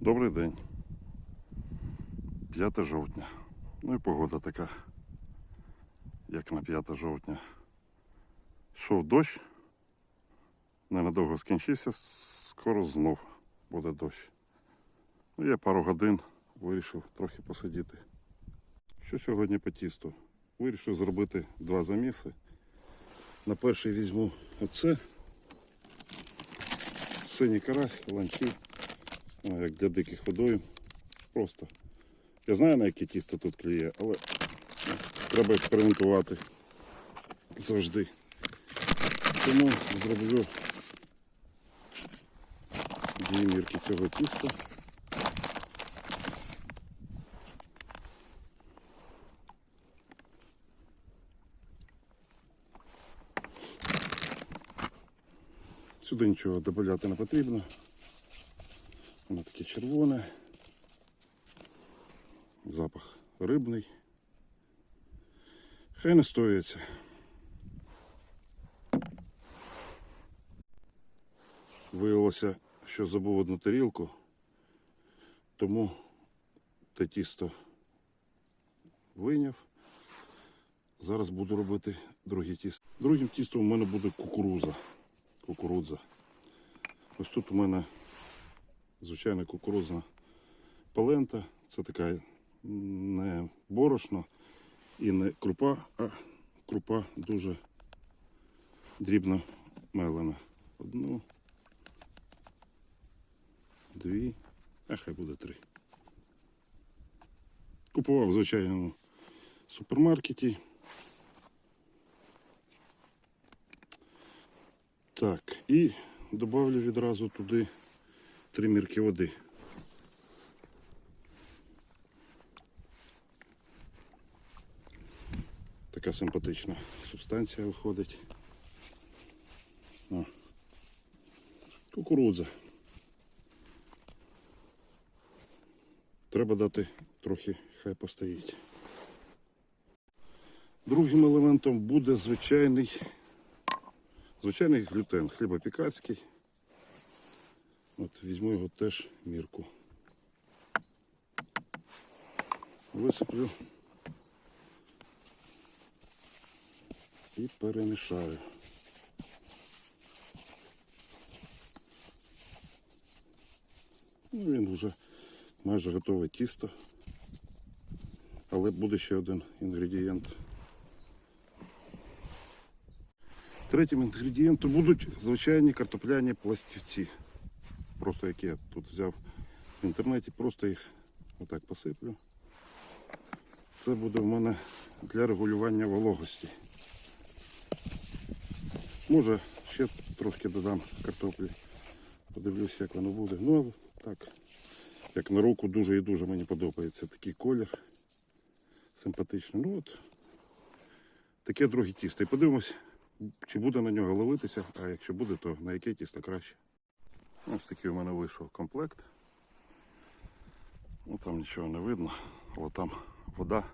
Добрий день. 5 жовтня. Ну і погода така, як на 5 жовтня. Йшов дощ, ненадовго скінчився, скоро знов буде дощ. Ну, я пару годин вирішив трохи посидіти. Що сьогодні по тісту? Вирішив зробити два заміси. На перший візьму оце. Синій карась, ланчі, як для диких водою. Просто. Я знаю, на яке тісто тут клює, але ну, треба експериментувати завжди. Тому зроблю дві мірки цього тіста. Сюди нічого додати не потрібно. Воно таке червоне. Запах рибний. Хай не стоїться. Виявилося, що забув одну тарілку, тому те тісто вийняв. Зараз буду робити друге тісто. Другим тістом у мене буде кукуруза. Кукурудза. Ось тут у мене звичайна кукурузна палента. Це така не борошно і не крупа, а крупа дуже дрібно мелена. Одну, дві, а хай буде три. Купував в звичайному супермаркеті. Так, і добавлю відразу туди три мірки води. Така симпатична субстанція виходить. О. Кукурудза. Треба дати трохи хай постоїть. Другим елементом буде звичайний Звичайний глютен, хлібопікацький. От візьму його теж мірку. Висиплю і перемішаю. Ну, він вже майже готове тісто. Але буде ще один інгредієнт. Третім інгредієнтом будуть звичайні картопляні пластівці. Просто які я тут взяв в інтернеті, просто їх отак посиплю. Це буде в мене для регулювання вологості. Може ще трошки додам картоплі. Подивлюсь, як воно буде. Ну, так, як на руку дуже і дуже мені подобається такий колір. Симпатичний. Ну от таке друге тісто. І подивимось, чи буде на нього ловитися, а якщо буде, то на яке тісто краще. Ось такий у мене вийшов комплект. Ну там нічого не видно, але там вода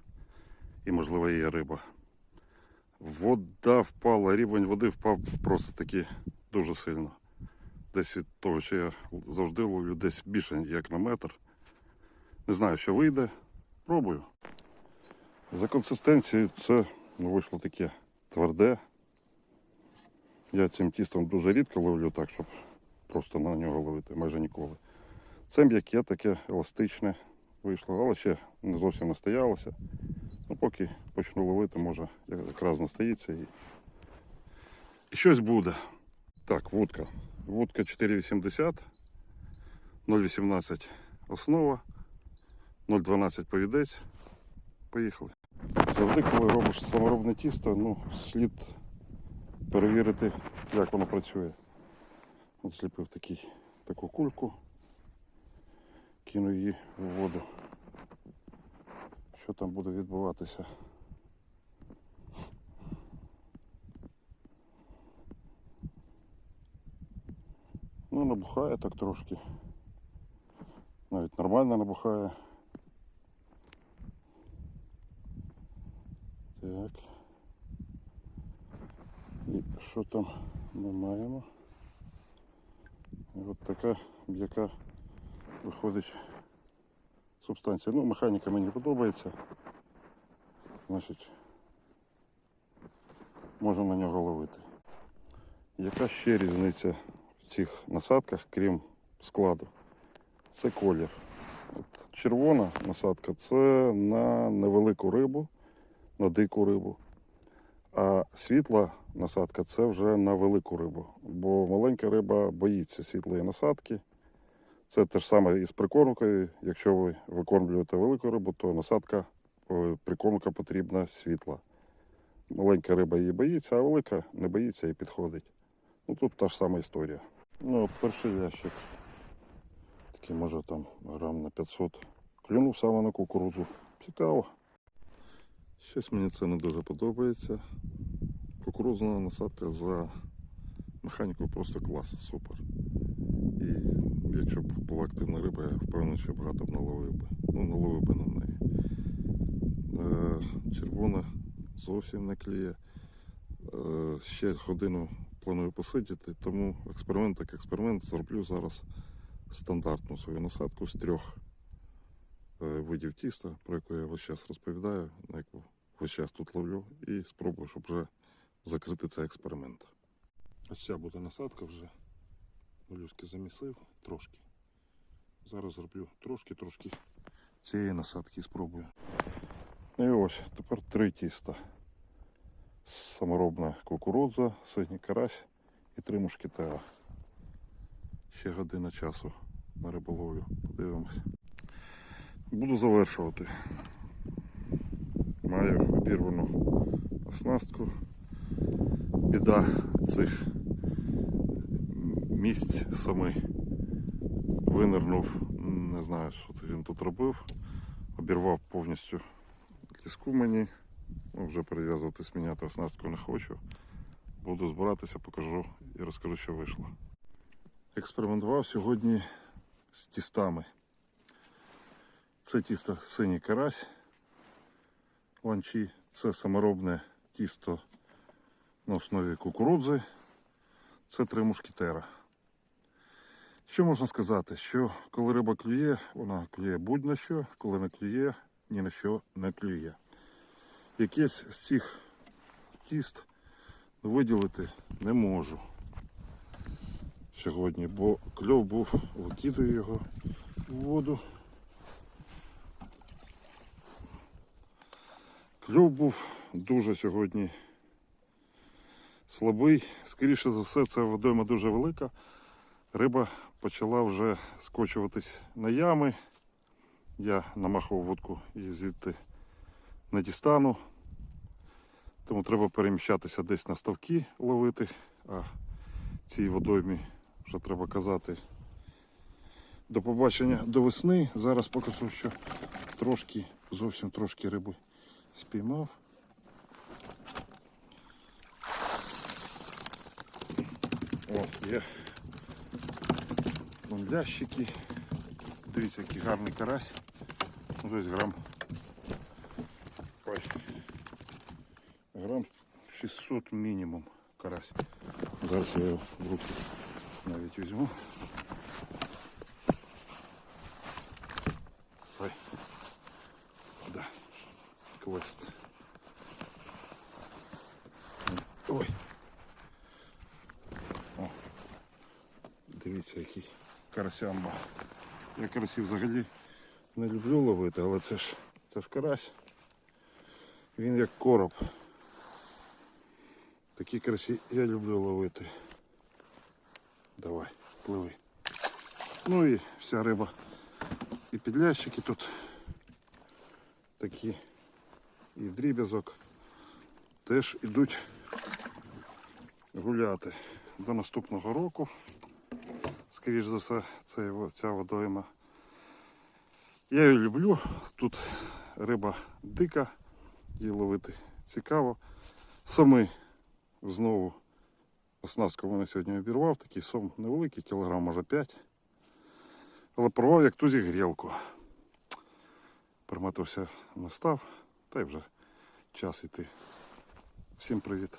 і можливо є риба. Вода впала, рівень води впав просто таки дуже сильно. Десь від того, що я завжди ловлю, десь більше як на метр. Не знаю, що вийде. Пробую. За консистенцією це ну, вийшло таке тверде. Я цим тістом дуже рідко ловлю так, щоб просто на нього ловити, майже ніколи. Це м'яке таке еластичне вийшло, але ще не зовсім настоялося. Ну, поки почну ловити, може якраз настоїться і, і щось буде. Так, вудка. Вудка 4,80, 0,18 основа, 0,12 повідець. Поїхали. Завжди, коли робиш саморобне тісто, ну, слід перевірити, як воно працює. От зліпив такий, таку кульку, кинув її в воду. Що там буде відбуватися? Ну, набухає так трошки. Навіть нормально набухає. Так. І що там ми маємо? От така м'яка виходить субстанція. Ну, механіка мені подобається. Значить, можна на нього ловити. Яка ще різниця в цих насадках, крім складу? Це колір. От червона насадка це на невелику рибу, на дику рибу. А світла насадка це вже на велику рибу. Бо маленька риба боїться світлої насадки. Це те ж саме і з прикормкою. Якщо ви викормлюєте велику рибу, то насадка, прикормка потрібна світла. Маленька риба її боїться, а велика не боїться і підходить. Ну тут та ж сама історія. Ну, перший ящик. Такий може там грам на 500. Клюнув саме на кукурудзу. Цікаво. Щось мені це не дуже подобається. Кукурудзна насадка за механікою просто клас, супер. І якщо б була активна риба, я впевнений, що багато б наловив би. Ну, наловив би на неї. Е, червона зовсім не кліє. Е, ще годину планую посидіти, тому експеримент як експеримент зроблю зараз стандартну свою насадку з трьох е, видів тіста, про яку я весь час розповідаю, на яку весь час тут ловлю, і спробую, щоб вже закрити цей експеримент. Ось ця буде насадка вже. Молюски замісив трошки. Зараз зроблю трошки-трошки цієї насадки і спробую. І ось тепер три тіста. Саморобна кукурудза, синій карась і три мушкетера. Ще година часу на риболовлю. Подивимось. Буду завершувати. Маю обірвану оснастку. Біда цих місць сами винирнув. Не знаю, що він тут робив. Обірвав повністю ліску мені. Ну, вже перев'язуватись, міняти оснастку не хочу. Буду збиратися, покажу і розкажу, що вийшло. Експериментував сьогодні з тістами. Це тісто синій карась ланчі. Це саморобне тісто на основі кукурудзи. Це три мушкетера. Що можна сказати? Що коли риба клює, вона клює будь-на що, коли не клює, ні на що не клює. Якесь з цих тіст виділити не можу сьогодні, бо кльов був, викидаю його в воду. Кльов був дуже сьогодні слабий. Скоріше за все, це водойма дуже велика. Риба почала вже скочуватись на ями. Я намахав вудку і звідти не дістану. Тому треба переміщатися десь на ставки ловити, а цій водоймі вже треба казати до побачення до весни. Зараз покажу, що трошки, зовсім трошки риби спіймав. О, є Вон лящики. Дивіться, який гарний карась. Ну, десь грам. Ой. Грам 600 мінімум карась. Зараз я його в руки навіть візьму. Ой. Да. Квест. Ой. Дивіться, який карасямба. Я карасів взагалі не люблю ловити, але це ж це ж карась. Він як короб. Такі карасі я люблю ловити. Давай, пливи. Ну і вся риба. І підлящики тут такі. І дріб'язок теж ідуть гуляти до наступного року. Скоріше за все, це ця водойма. Я її люблю. Тут риба дика, її ловити цікаво. Соми знову оснастку мене сьогодні обірвав. Такий сом невеликий, кілограм може 5. Але порвав як тузі грілку. Приматився настав, та й вже час іти. Всім привіт.